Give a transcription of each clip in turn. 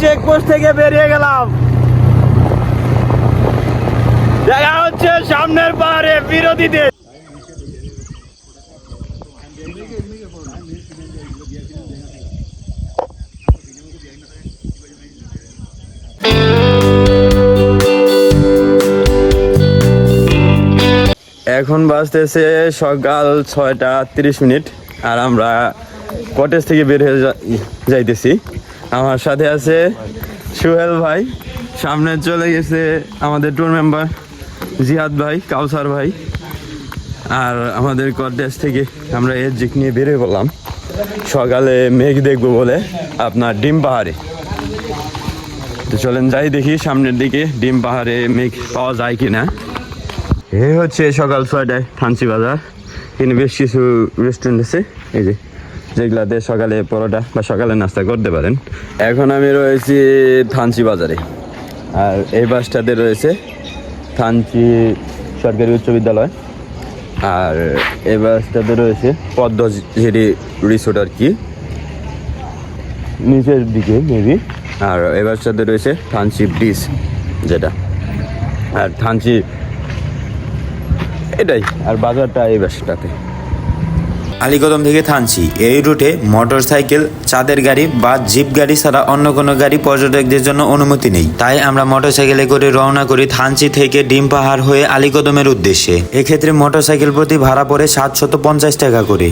Checkpost থেকে বেরিয়ে গেলাম। দেখা হচ্ছে সামনের পাহাড়ে বিরোধীদের। এখন বাজতেছে সকাল ছয়টা তিরিশ মিনিট, আর আমরা কটেজ থেকে বের হয়ে যাইতেছি। আমার সাথে আছে সোহেল ভাই। সামনে চলে গেছে আমাদের ট্যুর মেম্বার জিহাদ ভাই, কাউসার ভাই। আর আমাদের কটেজ থেকে আমরা এর জিক নিয়ে বেরিয়ে পড়লাম। সকালে মেঘ দেখব বলে আপনার ডিম পাহাড়ে। তো চলেন যাই দেখি সামনের দিকে ডিম পাহাড়ে মেঘ পাওয়া যায় কি না এই হচ্ছে সকাল ছয়টায় থানচি বাজার। এখানে বেশ কিছু রেস্টুরেন্ট আছে। এই যে যেগুলাতে সকালে পরোটা বা সকালে নাস্তা করতে পারেন। এখন আমি রয়েছি থানচি বাজারে। আর এই বাসটাতে রয়েছে থানচি সরকারি উচ্চ বিদ্যালয়। আর এই বাসটাতে রয়েছে পদ্মঝিরি রিসোর্ট আর কি। নিচের দিকে মেবি আর এই বাসটাতে রয়েছে থানচি ব্রিজ যেটা। আর থানচি এটাই, আর বাজারটা এই বাসটাতে আলীকদম থেকে থানচি। এই রুটে মোটর সাইকেল চাঁদের গাড়ি বা জিপ গাড়ি ছাড়া অন্য কোনো গাড়ি পর্যটকদের জন্য অনুমতি নেই। তাই আমরা মোটর সাইকেলে করে রওনা করি থানচি থেকে ডিম পাহাড় হয়ে আলীকদমের উদ্দেশ্যে। এক্ষেত্রে মোটর সাইকেল প্রতি ভাড়া পড়ে সাতশত পঞ্চাশ টাকা করে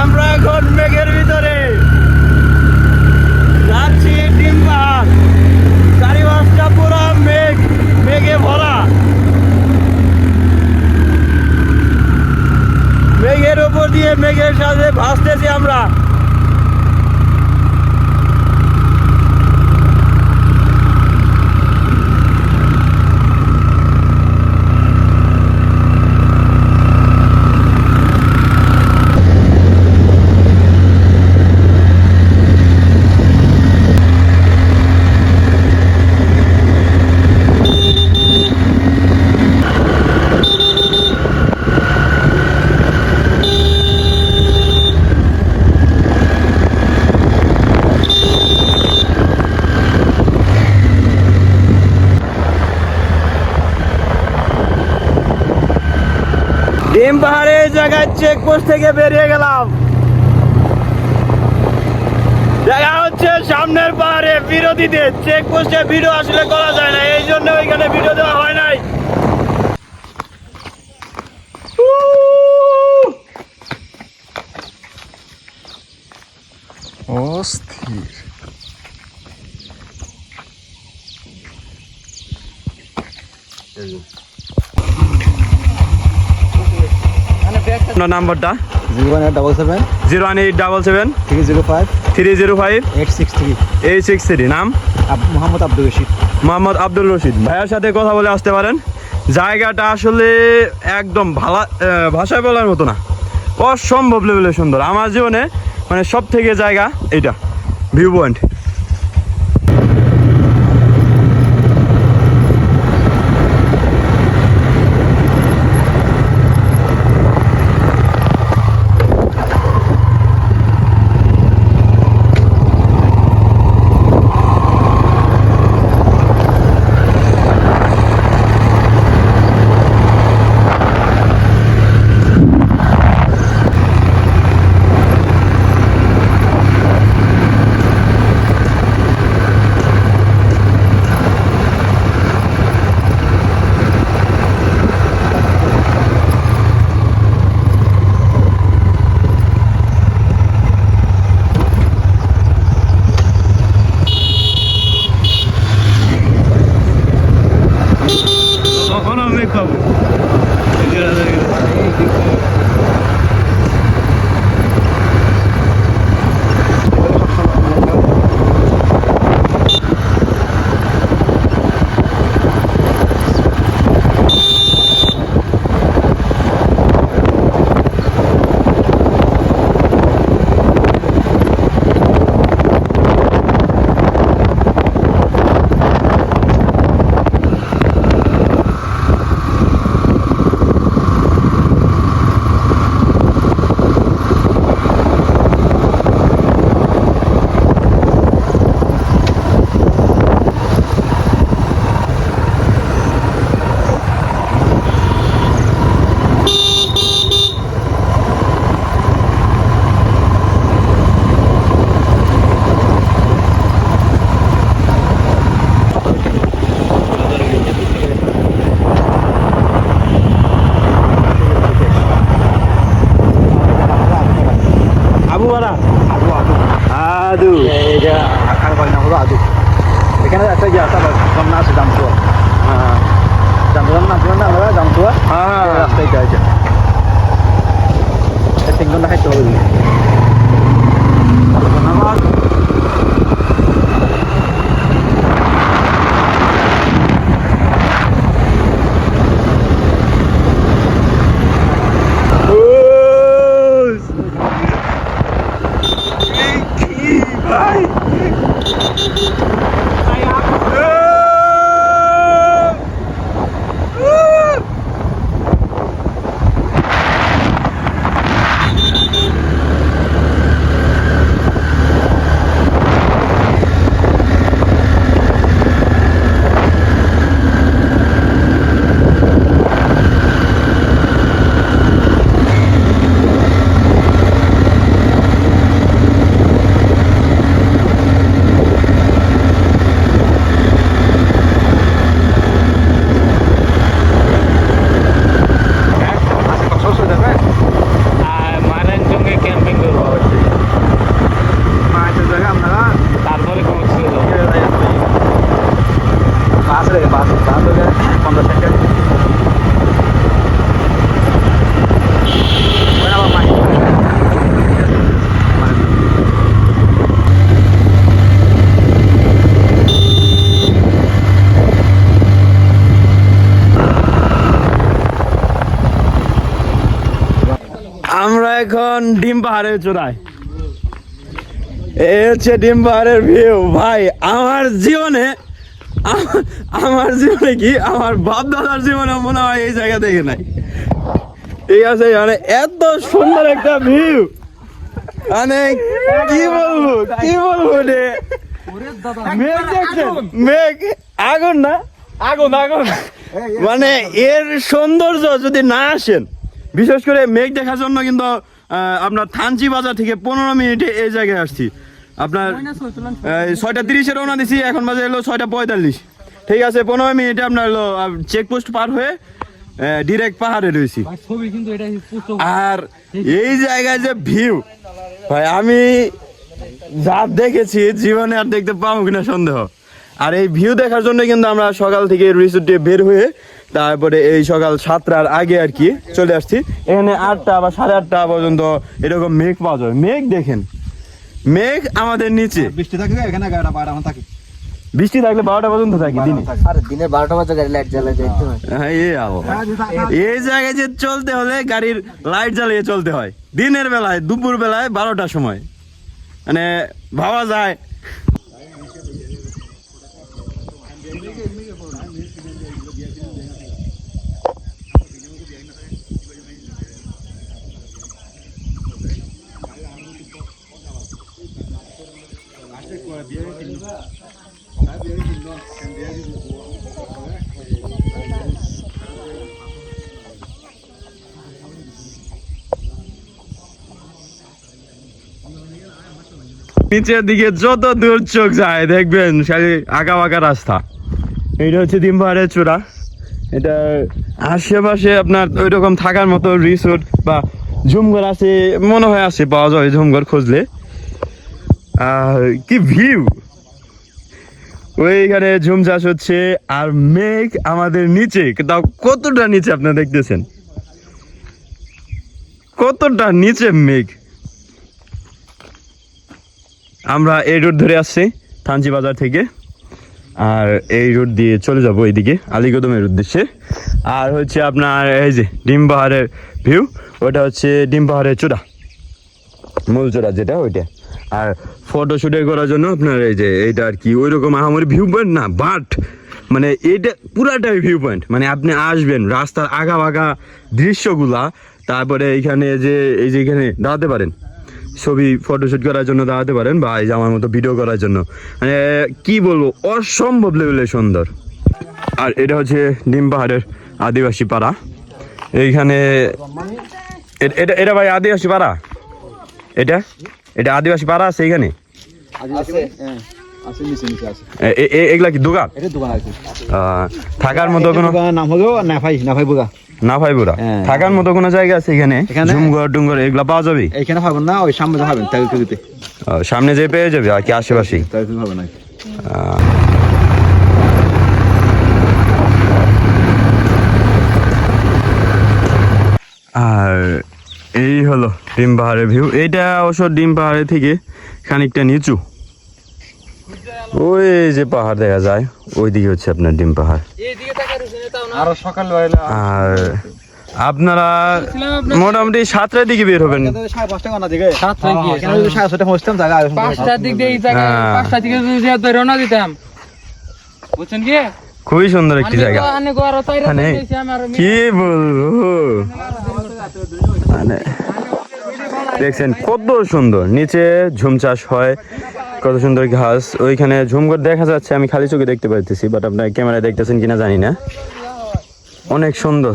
আমরা এখন মেঘের ভিতরে যাচ্ছি ডিম পাহাড় চারিপাশটা পুরো মেঘ মেঘে ভরা মেঘের উপর দিয়ে মেঘের সাথে ভাসতেছি আমরা ডিম পাহাড়ে জায়গায় চেকপোস্ট থেকে বেরিয়ে গেলাম। দেখা হচ্ছে সামনের পাহাড়ে বিরোধীদের চেকপোস্টে ভিডিও আসলে করা যায় না এই জন্য ওইখানে ভিডিও দেওয়া হয় নাই। অস্থির। আপনার নাম্বারটা? Zero one eight double seven. Zero one eight double seven. Three zero five. Three zero five. Eight six three. Eight six three. নাম? মোহাম্মদ আব্দুল রশিদ। মোহাম্মদ আব্দুল রশিদ। ভাইয়ার সাথে কথা বলে আসতে পারেন। জায়গাটা আসলে একদম ভালা ভাষায় বলার মতো না। অসম্ভব লেভেলে সুন্দর। আমার জীবনে মানে সব থেকে জায়গা এইটা। View point Salamat. এখন ডিম পাহাড়ের চূড়ায়। এই হচ্ছে ডিম পাহাড়ের ভিউ ভাই আমার জীবনে আমার জীবনে কি? আমার বাপ দাদার জীবনে মনে হয় এই জায়গা দেখে নাই। ঠিক আছে মানে এত সুন্দর একটা ভিউ মানে কি বলব কি বলব রে? মেঘ দেখছেন? মেঘ আগুন না? আগুন আগুন। মানে এর সৌন্দর্য যদি না আসেন বিশেষ করে মেঘ দেখার জন্য কিন্তু আপনার থানচি বাজার থেকে পনেরো মিনিটে এই জায়গায় আসছি। আপনার ছয়টা তিরিশে রওনা দিছি এখন বাজে এলো ছয়টা পঁয়তাল্লিশ। ঠিক আছে পনেরো মিনিটে আপনার হলো চেকপোস্ট পার হয়ে ডিরেক্ট পাহাড়ে রয়েছি। আর এই জায়গায় যে ভিউ ভাই আমি যা দেখেছি জীবনে আর দেখতে পাবো কিনা সন্দেহ। আর এই ভিউ দেখার জন্য কিন্তু আমরা সকাল থেকে রিসোর্ট দিয়ে বের হয়ে তারপরে এই সকাল সাতটার আগে আর কি চলে আসছি। এখানে আটটা বা সাড়ে আটটা পর্যন্ত এরকম মেঘ পাওয়া যায়। মেঘ দেখেন মেঘ আমাদের নিচে। বৃষ্টি থাকবে এখানে আমার থাকে। বৃষ্টি থাকলে বারোটা পর্যন্ত থাকি দিনে। আরে দিনের বারোটা বাজে গাড়ি লাইট জ্বালা যাইতে হ্যাঁ, এই আবো। এই জায়গায় যে চলতে হলে গাড়ির লাইট জ্বালিয়ে চলতে হয়। দিনের বেলায় দুপুর বেলায় বারোটার সময়। মানে ভাবা যায়। নিচের দিকে যত দূর চোখ যায়, দেখবেন খালি আঁকা বাঁকা রাস্তা। এইটা হচ্ছে ডিমপাহাড়ের চূড়া। এটা আশেপাশে আপনার ওই রকম থাকার মতো রিসোর্ট বা ঝুমঘর আছে, মনে হয় আছে, পাওয়া যায় ঝুমঘর খুঁজলে। আর কি ভিউ ওইখানে ঝুম চাষ হচ্ছে আর মেঘ আমাদের নিচে। তাও কতটা নিচে আপনারা দেখতেছেন? কতটা নিচে মেঘ! আমরা এই রোড ধরে আসছি থানচি বাজার থেকে। আর এই রোড দিয়ে চলে যাব এইদিকে আলিকদমের উদ্দেশ্যে। আর হচ্ছে আপনার এই যে ডিম পাহাড়ের ভিউ ওটা হচ্ছে ডিম পাহাড়ের চূড়া। মূল চূড়া যেটা, ওইটা। আর ফটো শুটে করার জন্য আপনার এই যে এইটা আর কি ওই রকম আমার ভিউ পয়েন্ট না বাট মানে এটা পুরাটাই ভিউ পয়েন্ট মানে আপনি আসবেন, রাস্তার আগা বাগা দৃশ্যগুলা, তারপরে এইখানে যে, এই যে এখানে দাঁড়াতে পারেন। ছবি ফটোশুট করার জন্য দাঁড়াতে পারেন বা এই যে আমার মতো ভিডিও করার জন্য। মানে কি বলব অসম্ভব লেভেলের সুন্দর। আর এটা হচ্ছে ডিম পাহাড়ের আদিবাসী পাড়া। এইখানে এটা এটা ভাই আদিবাসী পাড়া? এটা? এটা আদিবাসী পাড়া আছে এইখানে? হ্যাঁ এগুলা কি দোকান? থাকার মতো কোনো নাম হলো নাফাই নাফাই বুগা না ভাই বুড়া হ্যাঁ। থাকার মতো কোনো জায়গা আছে এখানে? এখানে? ঝুমঘর টুমঘর এগুলা পাওয়া যাবে? এখানে পাবেন না ওই সামনে পাবেন তাই সামনে যে পেয়ে যাবে আর কি আশেপাশে? তাই পাবেন না আর এই হলো ডিম পাহাড়ের ভিউ। এইটা অবশ্য ডিম পাহাড়ের থেকে খানিকটা নিচু। ওই যে পাহাড় দেখা যায় ওই দিকে হচ্ছে আপনার ডিম পাহাড়। আরও সকাল আর আপনারা মোটামুটি সাতটার দিকে বের হবেন। পাঁচটার দিক দিয়ে হ্যাঁ। পাঁচটার দিকে যদি রওনা দিতাম। বুঝছেন কি? খুবই সুন্দর একটি জায়গা। মানে কি বলব? মানে দেখছেন কত সুন্দর। নিচে ঝুম চাষ হয় কত সুন্দর ঘাস। ওইখানে ঝুমঘর দেখা যাচ্ছে আমি খালি চোখে দেখতে পাইতেছি বাট আপনার ক্যামেরায় দেখতেছেন কিনা জানি না। অনেক সুন্দর।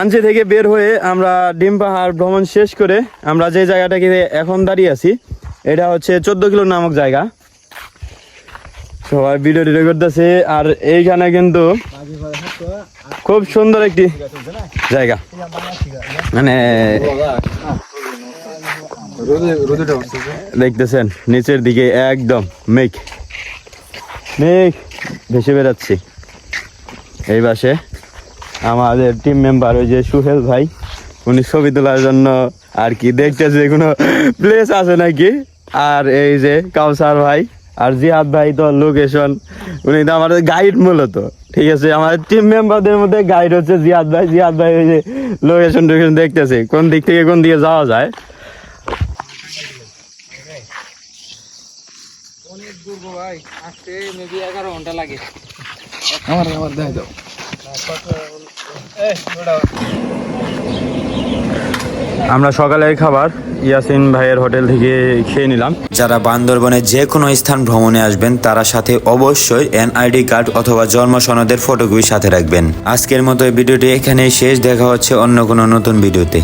আঞ্চে থেকে বের হয়ে আমরা ডিম পাহাড় ভ্রমণ শেষ করে আমরা যে জায়গাটাকে এখন দাঁড়িয়ে আছি, এটা হচ্ছে চোদ্দ কিলো নামক জায়গা। সবাই ভিডিও টিডিও করতেছে, আর এইখানে কিন্তু খুব সুন্দর একটি জায়গা। মানে দেখতেছেন, নিচের দিকে একদম মেঘ। মেঘ ভেসে বেড়াচ্ছি। এই পাশে আমাদের টিম মেম্বার ওই যে সুহেল ভাই, উনি ছবি তোলার জন্য আর কি দেখতেছে, কোনো প্লেস আছে নাকি? আর এই যে কাউসার ভাই আর জিহাদ ভাই তো লোকেশন উনি তো আমাদের গাইড মূলত। ঠিক আছে, আমাদের টিম মেম্বারদের মধ্যে গাইড হচ্ছে জিয়াদ ভাই জিয়াদ ভাই ওই যে লোকেশন টোকেশন দেখতেছে, কোন দিক থেকে কোন দিকে যাওয়া যায়। অনেক দূর গো ভাই। আসতে মেবি এগারো ঘণ্টা লাগে। আমার আমার দেখ দাও। আমরা সকালের খাবার ইয়াসিন ভাইয়ের হোটেল থেকে খেয়ে নিলাম। যারা বান্দরবনে যে কোনো স্থান ভ্রমণে আসবেন তারা সাথে অবশ্যই এনআইডি কার্ড অথবা জন্ম সনদের ফটোকপি সাথে রাখবেন। আজকের মতো ভিডিওটি এখানেই শেষ। দেখা হচ্ছে অন্য কোনো নতুন ভিডিওতে।